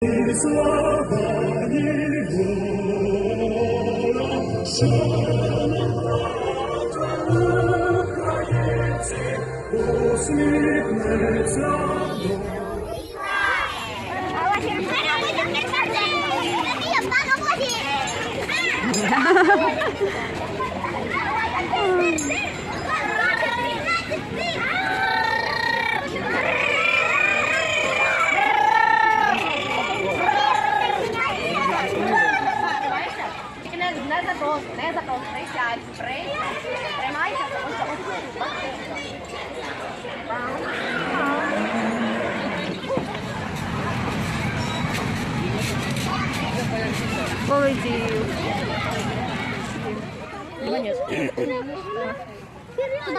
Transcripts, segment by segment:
Тільки Не, не за то, не за то, не сядь, прийди, тримайся, ось цю. Полетів.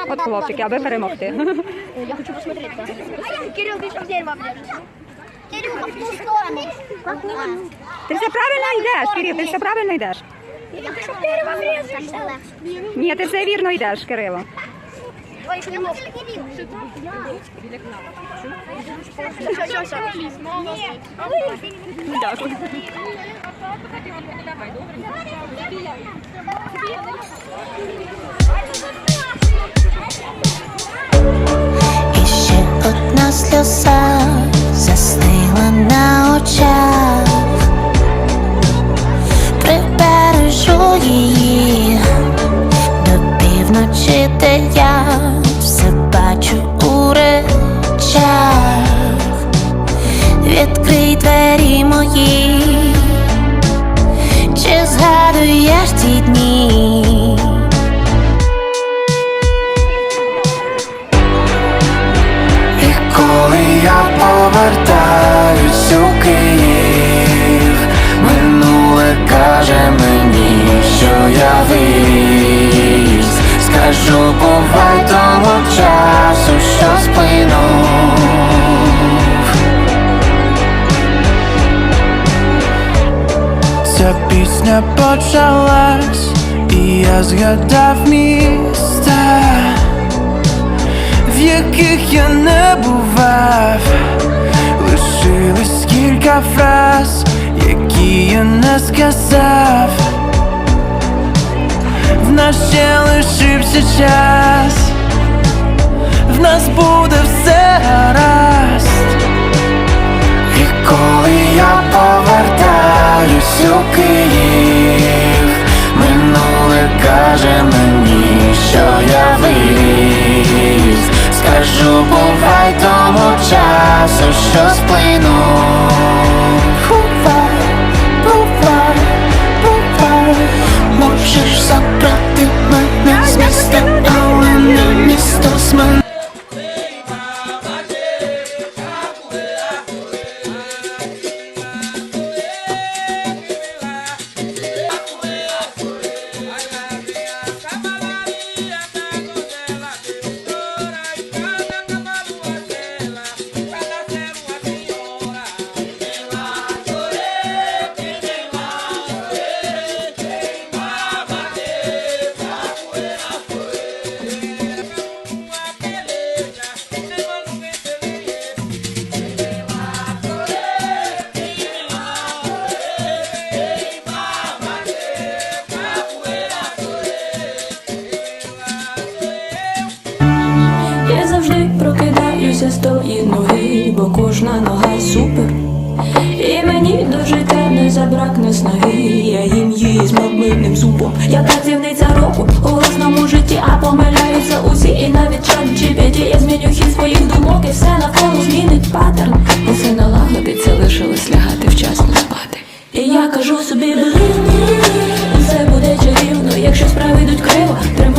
От хлопчики, аби перемогти. Я хочу посмотреть. Кирилл, что в дерево Кирилл, в ту сторону. Ти все правильно йдеш, Кирил, ти все правильно йдеш. Я дерево. Ні, ти все вірно йдеш, Кирило. Ой, Кирилл. Все, все, все. Дякую. Її до півночі, де я все бачу у речах. Відкрий двері мої, чи згадуєш ті дні? Виріс. Скажу, бувай тому часу, що сплинув. Ця пісня почалась, і я згадав міста в яких я не бував, лишилось кілька фраз, які я не сказав. Нас ще лишився час, в нас буде все гаразд. І коли я повертаюсь у Київ, минуле каже мені, що я виріс. Скажу, бувай тому часу, що сплинув. Прокидаюся з тої ноги, бо кожна нога супер. І мені до життя не забракне снаги. Я їм її з маминним зубом. Я працівниця року у власному житті, а помиляються усі, і навіть чат GPT Я зміню хід своїх думок, і все навколо змінить паттерн. Усе налагодиться, лишилось лягати вчасно спати. І я кажу собі, блін, усе буде чарівно, якщо справи йдуть криво, тримай